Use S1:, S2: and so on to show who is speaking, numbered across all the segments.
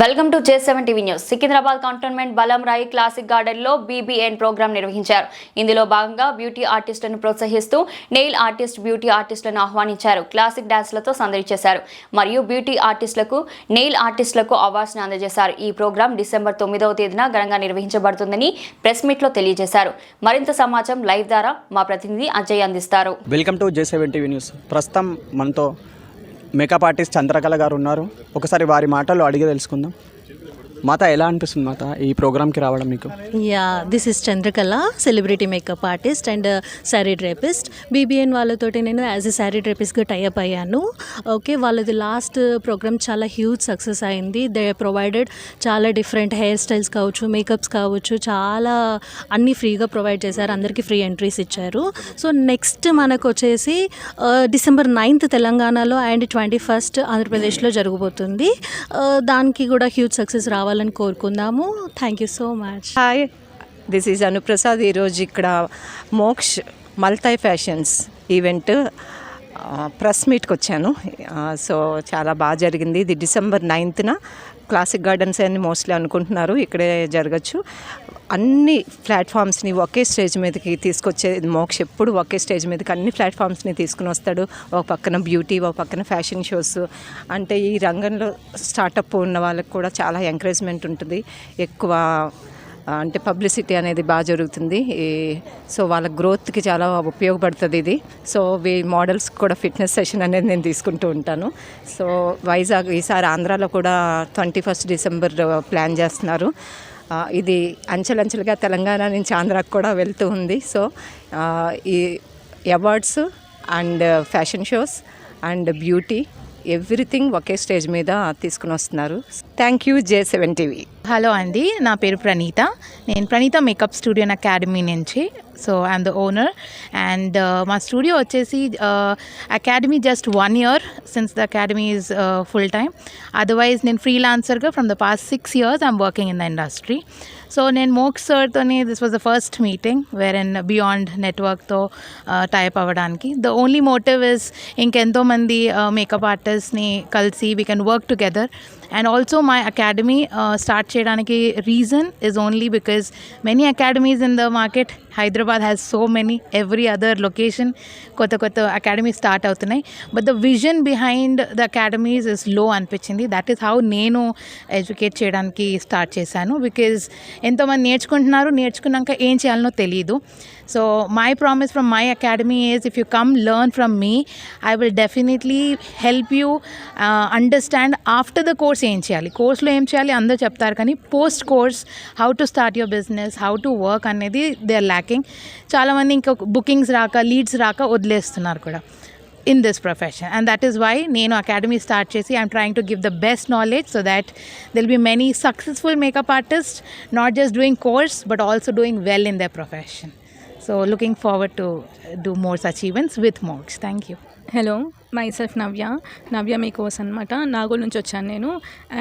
S1: Welcome to J seven TV news. Secunderabad cantonment Balamrai classic గార్డెన్లో BBN programme నిర్వహించారు. ఇందులో భాగంగా బ్యూటీ ఆర్టిస్టులను ప్రోత్సహిస్తూ నెయిల్ ఆర్టిస్ట్ బ్యూటీ ఆర్టిస్టులను ఆహ్వానించారు. క్లాసిక్ డాన్స్లతో సందడి చేశారు. మరియు బ్యూటీ ఆర్టిస్టులకు నెయిల్ ఆర్టిస్టులకు అవార్డ్స్ని అందజేశారు. ఈ ప్రోగ్రాం డిసెంబర్ తొమ్మిదవ తేదీన ఘనంగా నిర్వహించబడుతుందని ప్రెస్ మీట్లో తెలియజేశారు. మరింత సమాచారం లైవ్ ద్వారా మా ప్రతినిధి అజయ్ అందిస్తారు.
S2: Welcome to J seven TV news. ప్రస్తుతం మనతో మేకప్ ఆర్టిస్ట్ చంద్రకళ గారు ఉన్నారు. ఒకసారి వారి మాటలు అడిగి తెలుసుకుందాం. మాత ఎలా అనిపిస్తుంది మాత ఈ ప్రోగ్రామ్కి రావడం మీకు?
S3: Yeah this is Chandrakala celebrity makeup artist and sari drapist BBN వాళ్ళతోటి నేను యాజ్ ఎ శారీ డ్రేపిస్ట్గా టైఅప్ అయ్యాను. ఓకే వాళ్ళది లాస్ట్ ప్రోగ్రామ్ చాలా హ్యూజ్ సక్సెస్ అయింది. దే ప్రొవైడెడ్ చాలా డిఫరెంట్ హెయిర్ స్టైల్స్ కావచ్చు మేకప్స్ కావచ్చు చాలా అన్నీ ఫ్రీగా ప్రొవైడ్ చేశారు. అందరికీ ఫ్రీ ఎంట్రీస్ ఇచ్చారు. సో నెక్స్ట్ మనకు వచ్చేసి uh, డిసెంబర్ నైన్త్ తెలంగాణలో అండ్ ట్వంటీ ఫస్ట్ ఆంధ్రప్రదేశ్లో జరగబోతుంది. Uh, దానికి కూడా హ్యూజ్ సక్సెస్ రావాలని కోరుకుందాము. Thank you so much
S4: hi this is Anuprasad ఈరోజు ఇక్కడ మోక్ష్ మల్తై ఫ్యాషన్స్ ఈవెంట్ ప్రెస్ మీట్కి వచ్చాను. సో చాలా బాగా జరిగింది. ఇది డిసెంబర్ నైన్త్న క్లాసిక్ గార్డెన్స్ అని మోస్ట్లీ అనుకుంటున్నారు ఇక్కడే జరగచ్చు. అన్ని ప్లాట్ఫామ్స్ని ఒకే స్టేజ్ మీదకి తీసుకొచ్చే మోక్ష ఎప్పుడు ఒకే స్టేజ్ మీదకి అన్ని ప్లాట్ఫామ్స్ని తీసుకుని వస్తాడు. ఒక పక్కన బ్యూటీ ఒక పక్కన ఫ్యాషన్ షోస్ అంటే ఈ రంగంలో స్టార్టప్ ఉన్న వాళ్ళకి కూడా చాలా ఎంకరేజ్మెంట్ ఉంటుంది. ఎక్కువ అంటే పబ్లిసిటీ అనేది బాగా జరుగుతుంది. ఈ- సో వాళ్ళ గ్రోత్కి చాలా ఉపయోగపడుతుంది ఇది. సో వీ మోడల్స్ కూడా ఫిట్నెస్ సెషన్ అనేది నేను తీసుకుంటూ ఉంటాను. సో వైజాగ్ ఈసారి ఆంధ్రాలో కూడా ట్వంటీ ఫస్ట్ డిసెంబర్ ప్లాన్ చేస్తున్నారు. ఇది అంచెలంచెలుగా తెలంగాణ నుంచి ఆంధ్రాకి కూడా వెళ్తూ ఉంది. సో ఈ awards and fashion shows and beauty everything okay stage మీద తీసుకుని వస్తున్నారు. Thank you J seven TV.
S5: Hello అండి నా పేరు ప్రణీత. నేను ప్రణీత మేకప్ స్టూడియో అకాడమీ నుంచి. So I'm the owner and మా స్టూడియో వచ్చేసి uh, academy just one year since the academy is full time otherwise నేను ఫ్రీలాన్సర్గా from the past six years I'm working in the industry so నేను Moksh సార్తోని this was the first meeting where and beyond నెట్వర్క్తో type అవ్వడానికి. The only motive is ఇంకెంతోమంది makeup ఆర్టిస్ట్ని కలిసి we can work together and also my academy start చేయడానికి reason is only because many academies in the market Hyderabad has so many every other location కొత్త కొత్త academy start అవుతున్నాయి. But the vision behind the academies ఇస్లో అనిపించింది. That is how నేను educate చేయడానికి start చేశాను. Because ఎంతోమంది నేర్చుకుంటున్నారు నేర్చుకున్నాక ఏం చేయాలనో తెలియదు so my promise from my academy is if you come learn from me I will definitely help you understand after the course ఏం చేయాలి. కోర్స్లో ఏం చేయాలి? అందరూ చెప్తారు కానీ post course how to start your business how to work అనేది they are lacking చాలామంది ఇంకా బుకింగ్స్ రాక లీడ్స్ రాక వదిలేస్తున్నారు కూడా. In this profession and that is why నేను అకాడమీ స్టార్ట్ చేసి I'm trying to give the best knowledge so that there'll be many successful makeup artist not just doing course but also doing well in the profession so looking forward to do more such events with mods thank you
S6: hello my self Navya Navya మీకోస్ అనమాట నాగోల్ నుంచి వచ్చాను నేను.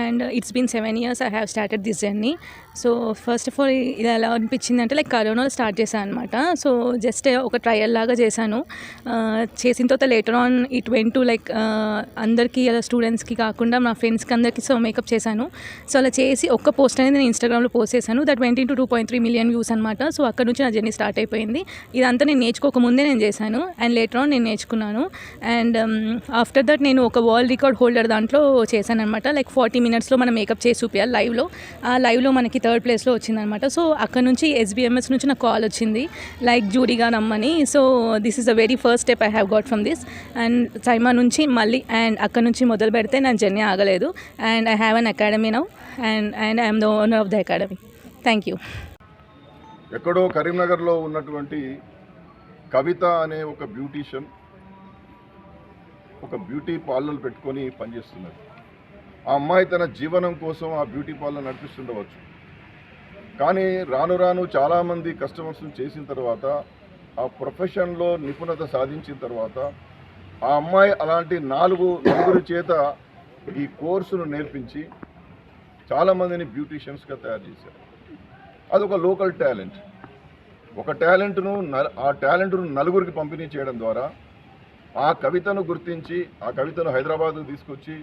S6: And it's been seven years I have started this journey so first of all ఇది ఎలా అనిపించింది అంటే like కరోనాలో start చేశాను అనమాట సో జస్ట్ ఒక ట్రయల్ లాగా చేశాను. చేసిన తర్వాత later on it went to like అందరికీ అలా స్టూడెంట్స్కి కాకుండా మా ఫ్రెండ్స్కి అందరికీ సో మేకప్ చేశాను. సో అలా చేసి ఒక్క పోస్ట్ అనేది నేను ఇన్స్టాగ్రామ్లో పోస్ట్ చేశాను. That twenty two two point three million views అనమాట సో అక్కడ నుంచి నా జర్నీ స్టార్ట్ అయిపోయింది. ఇదంతా నేను నేర్చుకోకముందే నేను చేశాను. అండ్ లేటర్ ఆన్ నేను నేర్చుకున్నాను. అండ్ ఆఫ్టర్ దట్ నేను ఒక వరల్డ్ రికార్డ్ హోల్డర్ దాంట్లో చేశాను అనమాట లైక్ ఫార్టీ మినిట్స్లో మనం మేకప్ చేసి చూపించాలి లైవ్లో ఆ లైవ్లో మనకి థర్డ్ ప్లేస్లో వచ్చిందనమాట సో అక్కడ నుంచి ఎస్బీఎంఎస్ నుంచి నాకు కాల్ వచ్చింది. లైక్ జూరీగా నమ్మని so this is a very first step I have got from this and Saima నుంచి మళ్ళీ అండ్ అక్కడ నుంచి మొదలు పెడితే నా జర్నీ ఆగలేదు. And I have an academy now and and I'm the owner of the academy thank you
S7: ఎక్కడో కరీంనగర్లో ఉన్నటువంటి కవిత అనే ఒక బ్యూటీషియన్ ఒక బ్యూటీ పార్లర్ పెట్టుకొని పనిచేస్తున్నది ఆ అమ్మాయి తన జీవనం కోసం ఆ బ్యూటీ పార్లర్ నడిపిస్తుండవచ్చు. కానీ రాను రాను చాలామంది కస్టమర్స్ని చేసిన తర్వాత ఆ ప్రొఫెషన్లో నిపుణత సాధించిన తర్వాత ఆ అమ్మాయి అలాంటి నాలుగు నలుగురి చేత ఈ కోర్సును నేర్పించి చాలామందిని బ్యూటీషియన్స్గా తయారు చేశారు. అదొక లోకల్ టాలెంట్. ఒక టాలెంట్ను ఆ టాలెంట్ను నలుగురికి పంపిణీ చేయడం ద్వారా ఆ కవితను గుర్తించి ఆ కవితను హైదరాబాదు తీసుకొచ్చి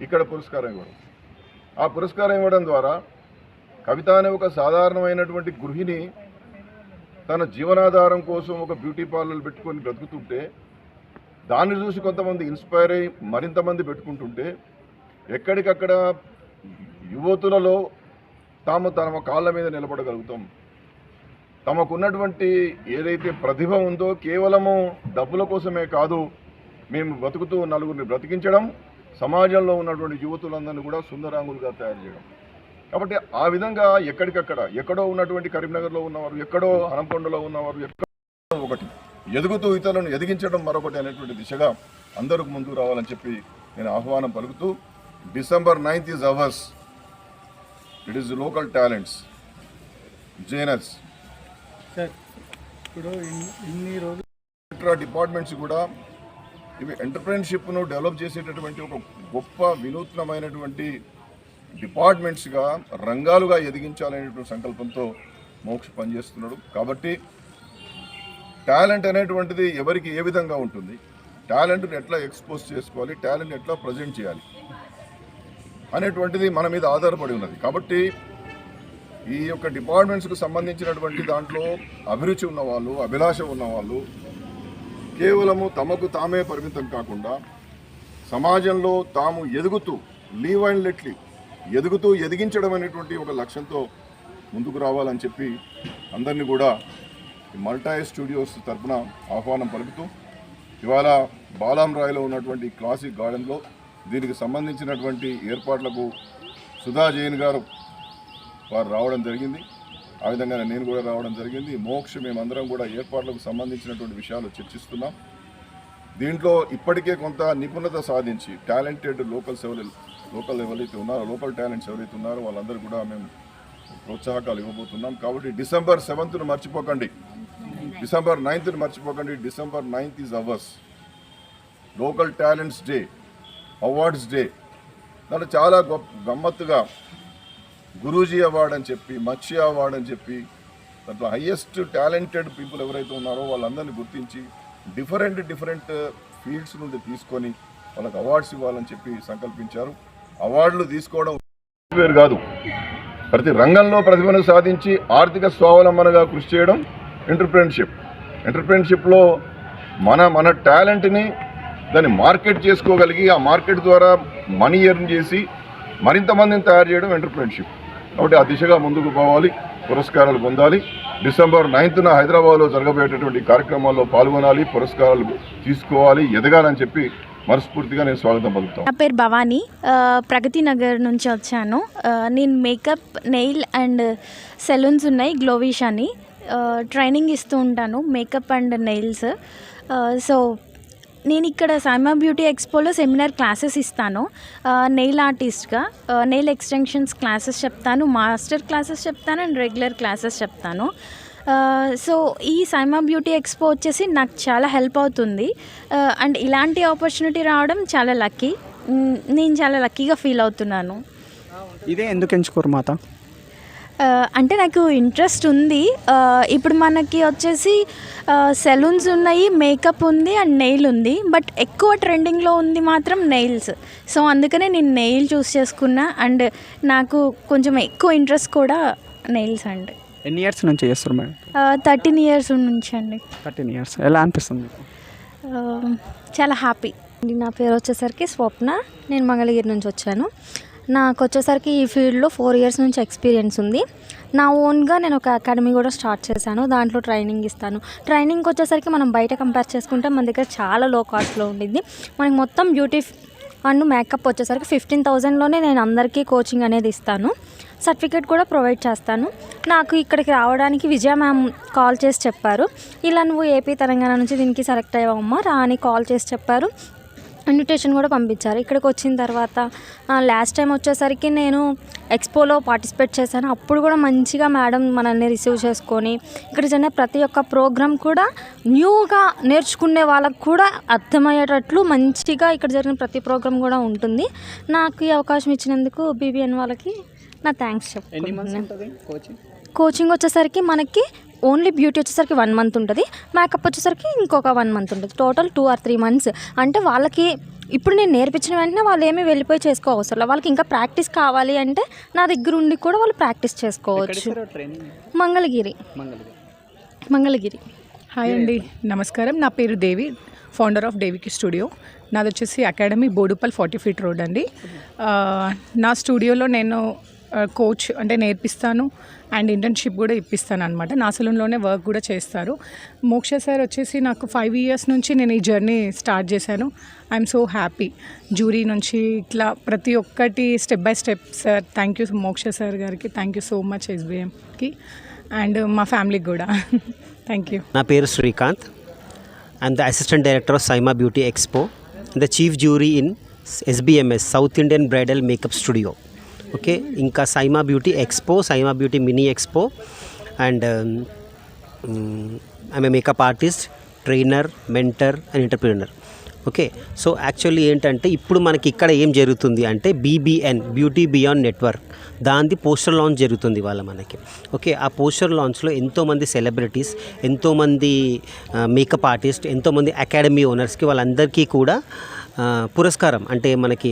S7: ఇక్కడ పురస్కారం ఇవ్వడం. ఆ పురస్కారం ఇవ్వడం ద్వారా కవిత అనే ఒక సాధారణమైనటువంటి గృహిణి తన జీవనాధారం కోసం ఒక బ్యూటీ పార్లర్ పెట్టుకొని బ్రతుకుతుంటే దాన్ని చూసి కొంతమంది ఇన్స్పైర్ అయ్యి మరింతమంది పెట్టుకుంటుంటే ఎక్కడికక్కడ యువతులలో తాము తమ కాళ్ళ మీద నిలబడగలుగుతాం. తమకున్నటువంటి ఏదైతే ప్రతిభ ఉందో కేవలము డబ్బుల కోసమే కాదు మేము బతుకుతూ నలుగురిని బ్రతికించడం సమాజంలో ఉన్నటువంటి యువతులందరినీ కూడా సుందరాంగులుగా తయారు చేయడం. కాబట్టి ఆ విధంగా ఎక్కడికక్కడ ఎక్కడో ఉన్నటువంటి కరీంనగర్లో ఉన్నవారు ఎక్కడో హనంకొండలో ఉన్నవారు ఎక్కడో ఒకటి ఎదుగుతూ ఇతరులను ఎదిగించడం మరొకటి అనేటువంటి దిశగా అందరికి ముందుకు రావాలని చెప్పి నేను ఆహ్వానం పలుకుతూ December ninth is ours it is local talents Janus.
S2: Sir ఇప్పుడు ఇన్ని రోజులు
S7: ఇతర డిపార్ట్మెంట్స్ కూడా ఇవి ఎంటర్ప్రెన్షిప్ను డెవలప్ చేసేటటువంటి ఒక గొప్ప వినూత్నమైనటువంటి డిపార్ట్మెంట్స్గా రంగాలుగా ఎదిగించాలనేటువంటి సంకల్పంతో మోక్ష పనిచేస్తున్నాడు. కాబట్టి టాలెంట్ అనేటువంటిది ఎవరికి ఏ విధంగా ఉంటుంది? టాలెంట్ని ఎట్లా ఎక్స్పోజ్ చేసుకోవాలి? టాలెంట్ ఎట్లా ప్రజెంట్ చేయాలి? అనేటువంటిది మన మీద ఆధారపడి ఉన్నది. కాబట్టి ఈ యొక్క డిపార్ట్మెంట్స్కు సంబంధించినటువంటి దాంట్లో అభిరుచి ఉన్నవాళ్ళు అభిలాష ఉన్నవాళ్ళు కేవలము తమకు తామే పరిమితం కాకుండా సమాజంలో తాము ఎదుగుతూ లీవ్ అండ్ లెట్లీ ఎదుగుతూ ఎదిగించడం అనేటువంటి ఒక లక్ష్యంతో ముందుకు రావాలని చెప్పి అందరినీ కూడా మల్టా స్టూడియోస్ తరపున ఆహ్వానం పలుకుతూ ఇవాళ బాలాం రాయ్లో ఉన్నటువంటి క్లాసిక్ గార్డెన్లో దీనికి సంబంధించినటువంటి ఏర్పాట్లకు సుధా జైన్ గారు వారు రావడం జరిగింది. ఆ విధంగా నేను కూడా రావడం జరిగింది. మోక్ష మేమందరం కూడా ఏర్పాట్లకు సంబంధించినటువంటి విషయాలు చర్చిస్తున్నాం. దీంట్లో ఇప్పటికే కొంత నిపుణత సాధించి టాలెంటెడ్ లోకల్స్ ఎవరు లోకల్ ఎవరైతే ఉన్నారో లోకల్ టాలెంట్స్ ఎవరైతే ఉన్నారో వాళ్ళందరూ కూడా మేము ప్రోత్సాహకాలు ఇవ్వబోతున్నాం. కాబట్టి డిసెంబర్ సెవెంత్ను మర్చిపోకండి. డిసెంబర్ నైన్త్ను మర్చిపోకండి. December ninth is ours. Local talents day awards day. దాంట్లో చాలా గొప్ప గమ్మత్తుగా గురూజీ అవార్డ్ అని చెప్పి మత్స్య అవార్డ్ అని చెప్పి దాంట్లో హయ్యెస్ట్ టాలెంటెడ్ పీపుల్ ఎవరైతే ఉన్నారో వాళ్ళందరినీ గుర్తించి డిఫరెంట్ డిఫరెంట్ ఫీల్డ్స్ నుండి తీసుకొని వాళ్ళకి అవార్డ్స్ ఇవ్వాలని చెప్పి సంకల్పించారు. అవార్డులు తీసుకోవడం వేరు కాదు. ప్రతి రంగంలో ప్రతిభను సాధించి ఆర్థిక స్వావలంబనగా కృషి చేయడం ఎంటర్ప్రెన్షిప్ ఎంటర్ప్రెన్షిప్లో మన మన టాలెంట్ని దాన్ని మార్కెట్ చేసుకోగలిగి ఆ మార్కెట్ ద్వారా మనీ ఎర్న్ చేసి మరింత మందిని తయారు చేయడం ఎంటర్ప్రెన్షిప్ కాబట్టి ఆ దిశగా ముందుకు పోవాలి పురస్కారాలు పొందాలి. డిసెంబర్ నైన్త్న హైదరాబాద్లో జరగబోయేటటువంటి కార్యక్రమాల్లో పాల్గొనాలి పురస్కారాలు తీసుకోవాలి ఎదగాలని చెప్పి మనస్ఫూర్తిగా నేను స్వాగతం పలుకుతాను
S8: నా పేరు భవానీ. ప్రగతి నగర్ నుంచి వచ్చాను. నేను మేకప్ నెయిల్ అండ్ సెలూన్స్ ఉన్నాయి గ్లోవిష్ అని ట్రైనింగ్ ఇస్తూ ఉంటాను మేకప్ అండ్ నెయిల్స్. సో నేను ఇక్కడ సైమా బ్యూటీ ఎక్స్పోలో సెమినార్ క్లాసెస్ ఇస్తాను నెయిల్ ఆర్టిస్ట్గా నెయిల్ ఎక్స్టెన్షన్స్ క్లాసెస్ చెప్తాను మాస్టర్ క్లాసెస్ చెప్తాను అండ్ రెగ్యులర్ క్లాసెస్ చెప్తాను. సో ఈ సైమా బ్యూటీ ఎక్స్పో వచ్చేసి నాకు చాలా హెల్ప్ అవుతుంది. అండ్ ఇలాంటి ఆపర్చునిటీ రావడం చాలా లక్కీ నేను చాలా లక్కీగా ఫీల్ అవుతున్నాను.
S2: ఇదే ఎందుకు ఎంచుకోరు మాత?
S8: అంటే నాకు ఇంట్రెస్ట్ ఉంది. ఇప్పుడు మనకి వచ్చేసి సెలూన్స్ ఉన్నాయి మేకప్ ఉంది అండ్ నెయిల్ ఉంది. బట్ ఎక్కువ ట్రెండింగ్లో ఉంది మాత్రం నెయిల్స్ సో అందుకనే నేను నెయిల్ చూస్ చేసుకున్నా. అండ్ నాకు కొంచెం ఎక్కువ ఇంట్రెస్ట్ కూడా నెయిల్స్ అండి.
S2: ఎన్ని ఇయర్స్ నుంచి చేస్తారు మేడం?
S8: థర్టీన్ ఇయర్స్ నుంచి అండి.
S2: థర్టీన్ ఇయర్స్ ఎలా అనిపిస్తుంది
S8: చాలా హ్యాపీ
S9: నా పేరు వచ్చేసరికి స్వప్న. నేను మంగళగిరి నుంచి వచ్చాను. నాకు వచ్చేసరికి ఈ ఫీల్డ్లో ఫోర్ ఇయర్స్ నుంచి ఎక్స్పీరియన్స్ ఉంది. నా ఓన్గా నేను ఒక అకాడమీ కూడా స్టార్ట్ చేశాను. దాంట్లో ట్రైనింగ్ ఇస్తాను. ట్రైనింగ్కి వచ్చేసరికి మనం బయట కంపేర్ చేసుకుంటే మన దగ్గర చాలా లో కాస్ట్లో ఉండింది మనకి మొత్తం బ్యూటీ అండ్ మేకప్ వచ్చేసరికి ఫిఫ్టీన్ థౌజండ్లోనే నేను అందరికీ కోచింగ్ అనేది ఇస్తాను. సర్టిఫికేట్ కూడా ప్రొవైడ్ చేస్తాను. నాకు ఇక్కడికి రావడానికి విజయ మ్యామ్ కాల్ చేసి చెప్పారు. ఇలా నువ్వు ఏపీ తెలంగాణ నుంచి దీనికి సెలెక్ట్ అయ్యావమ్మా రా అని కాల్ చేసి చెప్పారు. ఇన్విటేషన్ కూడా పంపించారు. ఇక్కడికి వచ్చిన తర్వాత లాస్ట్ టైం వచ్చేసరికి నేను ఎక్స్పోలో పార్టిసిపేట్ చేశాను. అప్పుడు కూడా మంచిగా మేడం మనల్ని రిసీవ్ చేసుకొని ఇక్కడ జరిగిన ప్రతి ఒక్క ప్రోగ్రామ్ కూడా న్యూగా నేర్చుకునే వాళ్ళకు కూడా అర్థమయ్యేటట్లు మంచిగా ఇక్కడ జరిగిన ప్రతి ప్రోగ్రామ్ కూడా ఉంటుంది. నాకు ఈ అవకాశం ఇచ్చినందుకు బీబీఎన్ వాళ్ళకి నా థ్యాంక్స్
S2: కోచింగ్
S9: కోచింగ్ వచ్చేసరికి మనకి ఓన్లీ బ్యూటీ వచ్చేసరికి వన్ మంత్ ఉంటుంది. మేకప్ వచ్చేసరికి ఇంకొక వన్ మంత్ ఉంటుంది. Total two or three months అంటే వాళ్ళకి ఇప్పుడు నేను నేర్పించిన వెంటనే వాళ్ళు ఏమీ వెళ్ళిపోయి చేసుకో అవసరం లేదు. వాళ్ళకి ఇంకా ప్రాక్టీస్ కావాలి అంటే నా దగ్గర ఉండి కూడా వాళ్ళు ప్రాక్టీస్ చేసుకోవచ్చు. మంగళగిరి. మంగళగిరి.
S10: హాయ్ అండి. నమస్కారం. నా పేరు దేవి ఫౌండర్ ఆఫ్ దేవికి స్టూడియో నాది వచ్చేసి academy Boduppal forty feet road అండి. నా స్టూడియోలో నేను కోచ్ అంటే నేర్పిస్తాను. అండ్ ఇంటర్న్షిప్ కూడా ఇప్పిస్తాను అనమాట నా సలూన్లోనే వర్క్ కూడా చేస్తారు. మోక్ష సార్ వచ్చేసి నాకు ఫైవ్ ఇయర్స్ నుంచి నేను ఈ జర్నీ స్టార్ట్ చేశాను. ఐఎమ్ సో హ్యాపీ జ్యూరీ నుంచి ఇట్లా ప్రతి ఒక్కటి step by step sir thank you Moksha sir గారికి. థ్యాంక్ యూ సో మచ్ ఎస్బీఎంకి అండ్ మా ఫ్యామిలీకి కూడా. థ్యాంక్ యూ
S11: నా పేరు Srikanth. I'm the assistant director of Saima beauty expo the chief jury in SBMS south Indian bridal makeup studio okay? ఇంకా Saima beauty expo Saima beauty mini expo and I'm makeup artist trainer mentor and entrepreneur. Okay? So actually ఏంటంటే ఇప్పుడు మనకి ఇక్కడ ఏం జరుగుతుంది అంటే BBN beauty beyond network దాంది poster launch జరుగుతుంది వాళ్ళ మనకి. ఓకే? ఆ పోస్టర్ లాంచ్లో ఎంతోమంది సెలబ్రిటీస్ ఎంతోమంది మేకప్ ఆర్టిస్ట్ ఎంతోమంది అకాడమీ ఓనర్స్కి వాళ్ళందరికీ కూడా పురస్కారం అంటే మనకి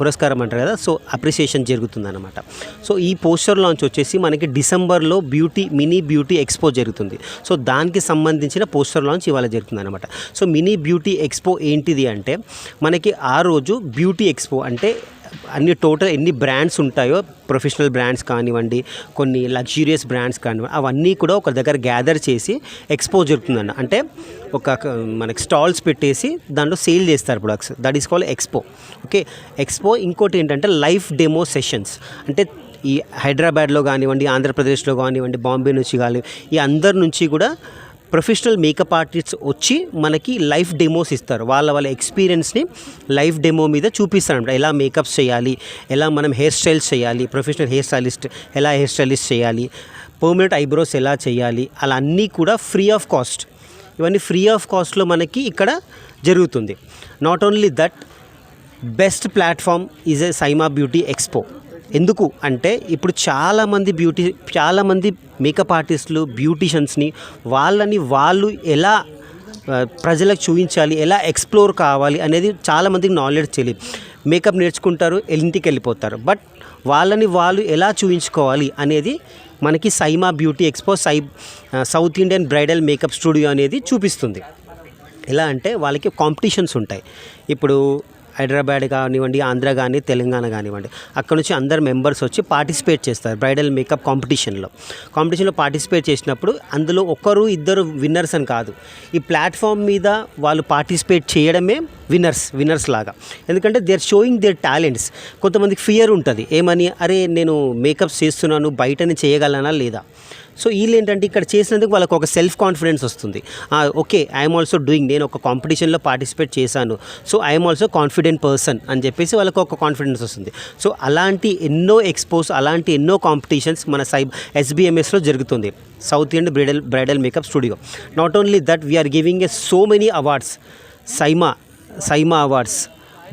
S11: పురస్కారం అంటారు కదా సో అప్రిసియేషన్ జరుగుతుందన్నమాట. సో ఈ పోస్టర్ లాంచ్ వచ్చేసి మనకి డిసెంబర్లో బ్యూటీ మినీ బ్యూటీ ఎక్స్పో జరుగుతుంది. సో దానికి సంబంధించిన పోస్టర్ లాంచ్ ఇవాళ జరుగుతుందన్నమాట. సో మినీ బ్యూటీ ఎక్స్పో ఏంటిది అంటే మనకి ఆ రోజు బ్యూటీ ఎక్స్పో అంటే అన్ని టోటల్ ఎన్ని బ్రాండ్స్ ఉంటాయో ప్రొఫెషనల్ బ్రాండ్స్ కానివ్వండి కొన్ని లగ్జూరియస్ బ్రాండ్స్ కానివ్వండి అవన్నీ కూడా ఒక దగ్గర గ్యాదర్ చేసి ఎక్స్పో జరుగుతుందన్న. అంటే ఒక మనకి స్టాల్స్ పెట్టేసి దాంట్లో సేల్ చేస్తారు products that is call expo okay expo ఇంకోటి ఏంటంటే లైఫ్ డెమో సెషన్స్. అంటే ఈ హైదరాబాద్లో కానివ్వండి ఆంధ్రప్రదేశ్లో కానివ్వండి బాంబే నుంచి కానీ ఈ అందరి నుంచి కూడా ప్రొఫెషనల్ మేకప్ ఆర్టిస్ట్స్ వచ్చి మనకి లైఫ్ డెమోస్ ఇస్తారు. వాళ్ళ వాళ్ళ ఎక్స్పీరియన్స్ని లైఫ్ డెమో మీద చూపిస్తారు అనమాట ఎలా మేకప్స్ చేయాలి ఎలా మనం హెయిర్ స్టైల్స్ చేయాలి ప్రొఫెషనల్ హెయిర్ స్టైలిస్ట్ ఎలా హెయిర్ స్టైలిస్ట్ చేయాలి పర్మనెంట్ ఐబ్రోస్ ఎలా చేయాలి అలా అన్నీ కూడా ఫ్రీ ఆఫ్ కాస్ట్. ఇవన్నీ ఫ్రీ ఆఫ్ కాస్ట్లో మనకి ఇక్కడ జరుగుతుంది. Not only that best platform is a Saima beauty expo ఎందుకు అంటే ఇప్పుడు చాలామంది బ్యూటీ చాలామంది మేకప్ ఆర్టిస్టులు బ్యూటీషియన్స్ని వాళ్ళని వాళ్ళు ఎలా ప్రజలకు చూపించాలి ఎలా ఎక్స్ప్లోర్ కావాలి అనేది చాలామందికి నాలెడ్జ్ తెలియదు. మేకప్ నేర్చుకుంటారు ఇంటికి వెళ్ళిపోతారు. బట్ వాళ్ళని వాళ్ళు ఎలా చూపించుకోవాలి అనేది మనకి సైమా బ్యూటీ ఎక్స్పో సై south Indian bridal makeup studio అనేది చూపిస్తుంది. ఎలా అంటే వాళ్ళకి కాంపిటీషన్స్ ఉంటాయి. ఇప్పుడు హైదరాబాద్ కానివ్వండి ఆంధ్ర కానీ తెలంగాణ కానివ్వండి అక్కడ నుంచి అందరు మెంబర్స్ వచ్చి పార్టిసిపేట్ చేస్తారు బ్రైడల్ మేకప్ కాంపిటీషన్లో కాంపిటీషన్లో పార్టిసిపేట్ చేసినప్పుడు అందులో ఒకరు ఇద్దరు విన్నర్స్ అని కాదు. ఈ ప్లాట్ఫామ్ మీద వాళ్ళు పార్టిసిపేట్ చేయడమే విన్నర్స్ విన్నర్స్ లాగా. ఎందుకంటే they are showing their talents కొంతమందికి ఫియర్ ఉంటుంది. ఏమని? అరే నేను మేకప్ చేస్తున్నాను బయటని చేయగలనా లేదా? సో వీళ్ళు ఏంటంటే ఇక్కడ చేసినందుకు వాళ్ళకి ఒక సెల్ఫ్ కాన్ఫిడెన్స్ వస్తుంది. ఓకే ఐఎమ్ ఆల్సో డూయింగ్ నేను ఒక కాంపిటీషన్లో పార్టిసిపేట్ చేశాను. So I'm also confident person అని చెప్పేసి వాళ్ళకి ఒక కాన్ఫిడెన్స్ వస్తుంది. సో అలాంటి ఎన్నో ఎక్స్పోస్ అలాంటి ఎన్నో కాంపిటీషన్స్ మన సైబ్ ఎస్బీఎంఎస్లో జరుగుతుంది. South Indian bridal bridal makeup studio not only that we're giving a so many awards SIIMA SIIMA awards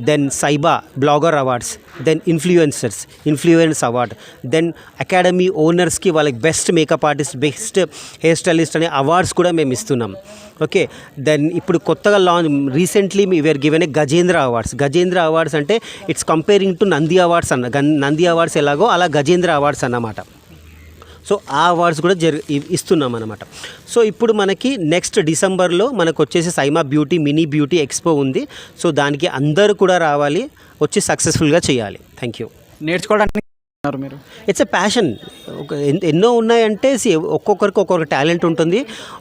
S11: then సైబా blogger awards then influencers influence award then academy ఓనర్స్కి వాళ్ళకి best makeup artist best hair stylist అనే awards కూడా మేము ఇస్తున్నాం. Okay then ఇప్పుడు కొత్తగా launch recently we're given a Gajendra awards Gajendra awards అంటే it's comparing to Nandi awards అన్న Nandi awards ఎలాగో అలా గజేంద్ర అవార్డ్స్ అన్నమాట. సో ఆ అవార్డ్స్ కూడా జరి ఇస్తున్నాం అనమాట సో ఇప్పుడు మనకి నెక్స్ట్ డిసెంబర్లో మనకు వచ్చేసి SIIMA beauty mini beauty expo ఉంది. సో దానికి అందరూ కూడా రావాలి వచ్చి సక్సెస్ఫుల్గా చేయాలి. థ్యాంక్ యూ
S2: నేర్చుకోవడానికి మీరు?
S11: ఇట్స్ ఎ ప్యాషన్ ఎన్నో ఉన్నాయంటే ఒక్కొక్కరికి ఒక్కొక్క టాలెంట్ ఉంటుంది.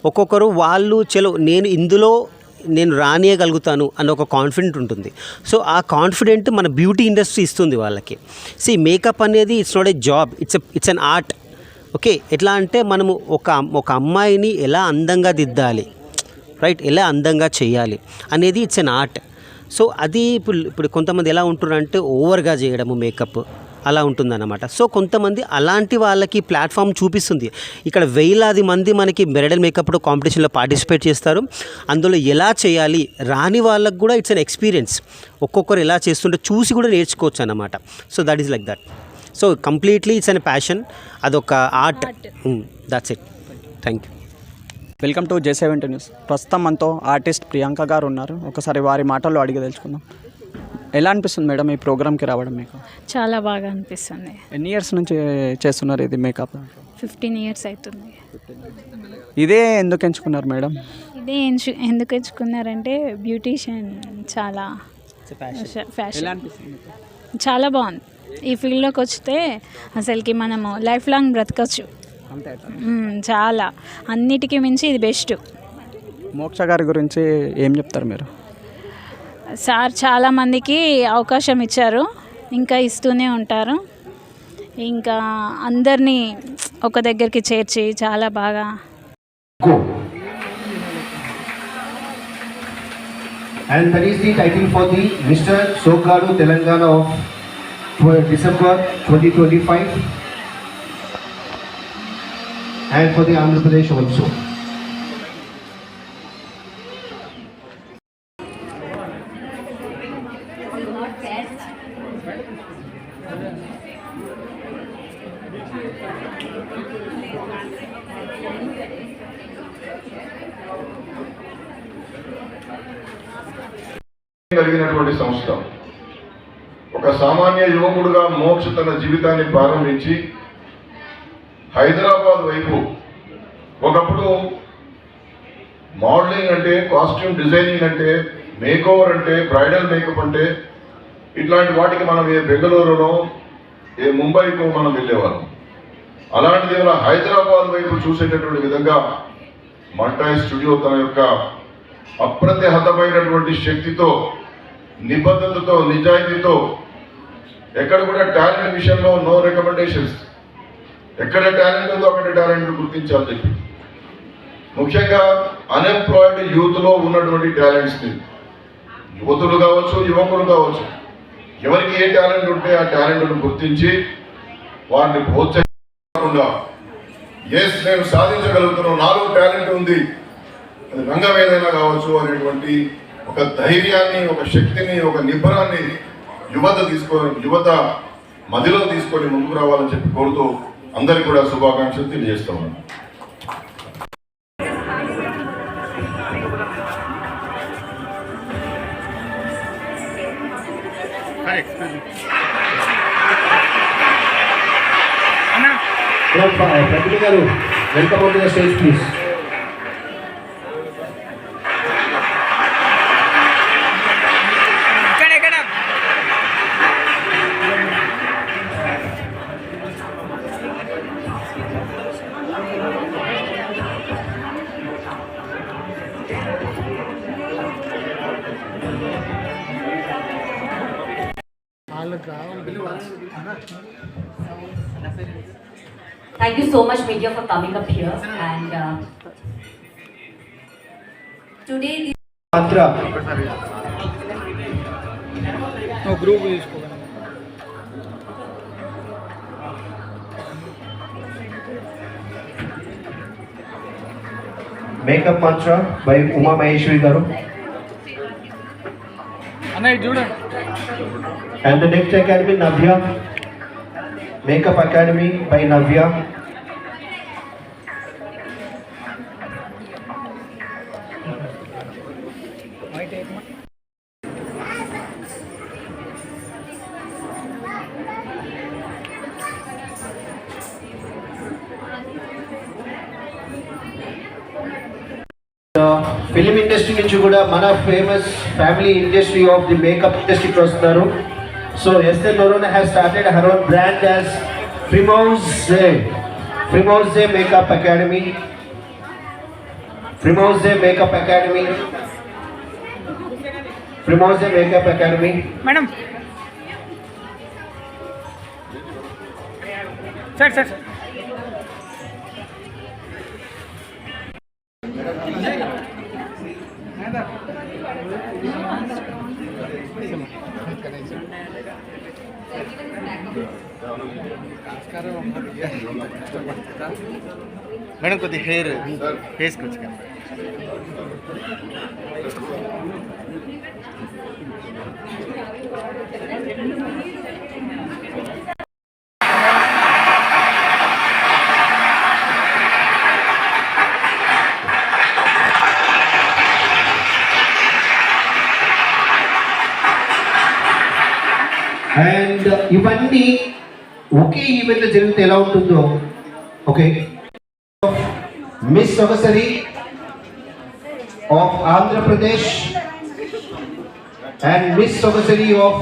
S11: ఒక్కొక్కరు వాళ్ళు చలో నేను ఇందులో నేను రానియగలుగుతాను అన్న ఒక కాన్ఫిడెంట్ ఉంటుంది. సో ఆ కాన్ఫిడెంట్ మన బ్యూటీ ఇండస్ట్రీ ఇస్తుంది వాళ్ళకి. సి మేకప్ అనేది it's not a job it's it's an art okay ఎట్లా అంటే మనము ఒక ఒక అమ్మాయిని ఎలా అందంగా దిద్దాలి? రైట్ ఎలా అందంగా చేయాలి అనేది ఇట్స్ అన్ ఆర్ట్. సో అది ఇప్పుడు ఇప్పుడు కొంతమంది ఎలా ఉంటారంటే ఓవర్గా చేయడము మేకప్ అలా ఉంటుందన్నమాట. సో కొంతమంది అలాంటి వాళ్ళకి ప్లాట్ఫామ్ చూపిస్తుంది. ఇక్కడ వేలాది మంది మనకి బ్రైడల్ మేకప్ కాంపిటీషన్లో పార్టిసిపేట్ చేస్తారు. అందులో ఎలా చేయాలి రాని వాళ్ళకు కూడా ఇట్స్ అన్ ఎక్స్పీరియన్స్. ఒక్కొక్కరు ఎలా చేస్తుంటే చూసి కూడా నేర్చుకోవచ్చు అన్నమాట so that is like that so completely it's an passion అదొక art. That's it thank you
S2: welcome to J seventy news ప్రస్తుతం మనతో ఆర్టిస్ట్ ప్రియాంక గారు ఉన్నారు. ఒకసారి వారి మాటల్లో అడిగి తెలుసుకుందాం. ఎలా అనిపిస్తుంది మేడం ఈ ప్రోగ్రామ్కి రావడం మీకు?
S6: చాలా బాగా అనిపిస్తుంది.
S2: ఎన్ని ఇయర్స్ నుంచి చేస్తున్నారు ఇది మేకప్?
S6: ఫిఫ్టీన్ ఇయర్స్ అవుతుంది.
S2: ఇదే ఎందుకు ఎంచుకున్నారు మేడం?
S6: ఇదే ఎంచు ఎందుకు ఎంచుకున్నారంటే బ్యూటీషియన్ చాలా ఫ్యాషన్
S2: ఎలా అనిపిస్తుంది మీకు?
S6: చాలా బాగుంది. ఈ ఫీల్డ్లోకి వస్తే అసలుకి మనము లైఫ్ లాంగ్ బ్రతకచ్చు. చాలా. అన్నిటికీ మించి ఇది బెస్ట్.
S2: మోక్ష గారి గురించి ఏం చెప్తారు మీరు?
S6: సార్ చాలా మందికి అవకాశం ఇచ్చారు. ఇంకా ఇస్తూనే ఉంటారు. ఇంకా అందరినీ ఒక దగ్గరికి చేర్చి చాలా బాగా
S12: And that is the title for the Mr. Sokadu Telangana of tw- December 2025 and for the Andhra Pradesh also.
S7: సేవకుడుగా మోక్ష తన జీవితాన్ని ప్రారంభించి హైదరాబాద్ వైపు ఒకప్పుడు మోడలింగ్ అంటే కాస్ట్యూమ్ డిజైనింగ్ అంటే మేకోవర్ అంటే బ్రైడల్ మేకప్ అంటే ఇట్లాంటి వాటికి మనం ఏ బెంగళూరులో ఏ ముంబైకో మనం వెళ్ళేవాళ్ళం. అలాంటిది ఇలా హైదరాబాద్ వైపు చూసేటటువంటి విధంగా మంటాయ్ స్టూడియో తన యొక్క అప్రతిహతమైనటువంటి శక్తితో నిబద్ధతతో నిజాయితీతో ఎక్కడ కూడా టాలెంట్ విషయంలో నో రికమెండేషన్స్ ఎక్కడ టాలెంట్ ఉందో అక్కడ టాలెంట్ గుర్తించాలని చెప్పి. ముఖ్యంగా అన్ఎంప్లాయిడ్ యూత్లో ఉన్నటువంటి టాలెంట్స్ని యువతులు కావచ్చు యువకులు కావచ్చు. ఎవరికి ఏ టాలెంట్ ఉంటే ఆ టాలెంట్ను గుర్తించి వారిని ప్రోత్సహించకుండా ఎస్ నేను సాధించగలుగుతున్నాను నాలో టాలెంట్ ఉంది. అది రంగం ఏదైనా కావచ్చు అనేటువంటి ఒక ధైర్యాన్ని ఒక శక్తిని ఒక నిబ్బరాన్ని యువత తీసుకో యువత మదిలో తీసుకొని ముందుకు రావాలని చెప్పి కోరుతూ అందరికీ కూడా శుభాకాంక్షలు తెలియజేస్తా ఉన్నాను.
S12: గారు garu, welcome on
S13: Thank you so much, media, for coming up here. And uh, today,
S12: Matra. No group is. Makeup Mantra by Uma Maheshwari garu అన్న చూడండి and the next academy Nabhya makeup academy by Navya film industry నుంచి కూడా మన famous family industry of the makeup ఇండస్ట్రీకి So Esther Lorona has started her own brand as Primose, Primose Makeup Academy. Primose Makeup Academy. Primose Makeup Academy.
S5: Madam. Sir, sir,
S12: madam కొద్ది hair వేసుకోవచ్చు and ఇవన్నీ ఒకే ఈవెంట్లో జరిగితే ఎలా ఉంటుందో? Okay. Miss Sogasari of Andhra Pradesh and miss Sogasari of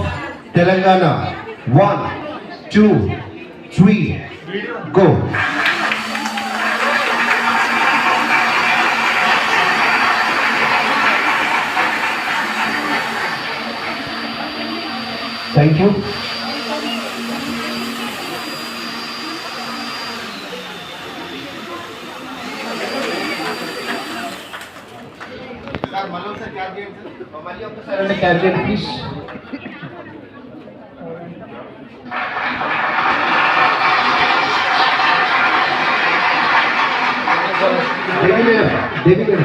S12: Telangana. One two three go. Thank you sir మళ్ళీ ఒకసారి catch చేయండి సార్ మళ్ళీ ఒకసారి అంటే క్యాచ్ చేయండి